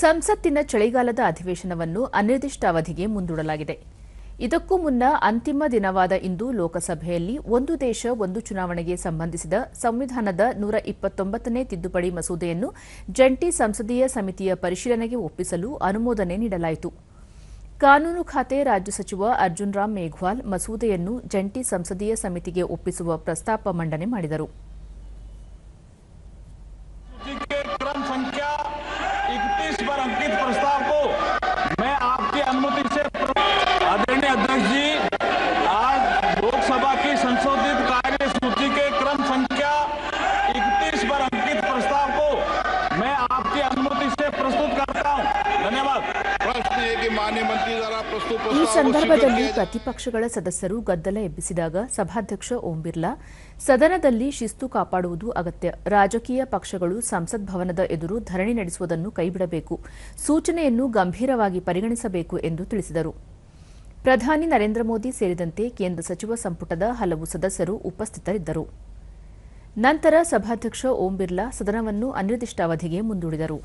ಸಂಸತ್ತಿನ ಚಳಿಗಾಲದ ಅಧಿವೇಶನವನ್ನು ಅನಿರ್ದಿಷ್ಟ ಅವಧಿಗೆ ಮುಂದೂಡಲಾಗಿದೆ. ಇದಕ್ಕೂ ಮುನ್ನ ಅಂತಿಮ ದಿನವಾದ ಇಂದು ಲೋಕಸಭೆಯಲ್ಲಿ ಒಂದು ದೇಶ, ಒಂದು ಚುನಾವಣೆಗೆ ಸಂಬಂಧಿಸಿದ ಸಂವಿಧಾನದ ನೂರ ಇಪ್ಪತ್ತೊಂಬತ್ತನೇ ತಿದ್ದುಪಡಿ ಮಸೂದೆಯನ್ನು ಜಂಟಿ ಸಂಸದೀಯ ಸಮಿತಿಯ ಪರಿಶೀಲನೆಗೆ ಒಪ್ಪಿಸಲು ಅನುಮೋದನೆ ನೀಡಲಾಯಿತು. ಕಾನೂನು ಖಾತೆ ರಾಜ್ಯ ಸಚಿವ ಅರ್ಜುನ್ ರಾಮ್ ಮೇಘ್ವಾಲ್ ಮಸೂದೆಯನ್ನು ಜಂಟಿ ಸಂಸದೀಯ ಸಮಿತಿಗೆ ಒಪ್ಪಿಸುವ ಪ್ರಸ್ತಾಪ ಮಂಡನೆ ಮಾಡಿದರು. ಈ ಸಂದರ್ಭದಲ್ಲಿ ಪ್ರತಿಪಕ್ಷಗಳ ಸದಸ್ಯರು ಗದ್ದಲ ಎಬ್ಬಿಸಿದಾಗ ಸಭಾಧ್ಯಕ್ಷ ಓಂ ಬಿರ್ಲಾ ಸದನದಲ್ಲಿ ಶಿಸ್ತು ಕಾಪಾಡುವುದು ಅಗತ್ಯ. ರಾಜಕೀಯ ಪಕ್ಷಗಳು ಸಂಸತ್ ಭವನದ ಎದುರು ಧರಣಿ ನಡೆಸುವುದನ್ನು ಕೈಬಿಡಬೇಕು. ಸೂಚನೆಯನ್ನು ಗಂಭೀರವಾಗಿ ಪರಿಗಣಿಸಬೇಕು ಎಂದು ತಿಳಿಸಿದರು. ಪ್ರಧಾನಿ ನರೇಂದ್ರ ಮೋದಿ ಸೇರಿದಂತೆ ಕೇಂದ್ರ ಸಚಿವ ಸಂಪುಟದ ಹಲವು ಸದಸ್ಯರು ಉಪಸ್ಥಿತರಿದ್ದರು. ನಂತರ ಸಭಾಧ್ಯಕ್ಷ ಓಂ ಬಿರ್ಲಾ ಸದನವನ್ನು ಅನಿರ್ದಿಷ್ಟಾವಧಿಗೆ ಮುಂದೂಡಿದರು.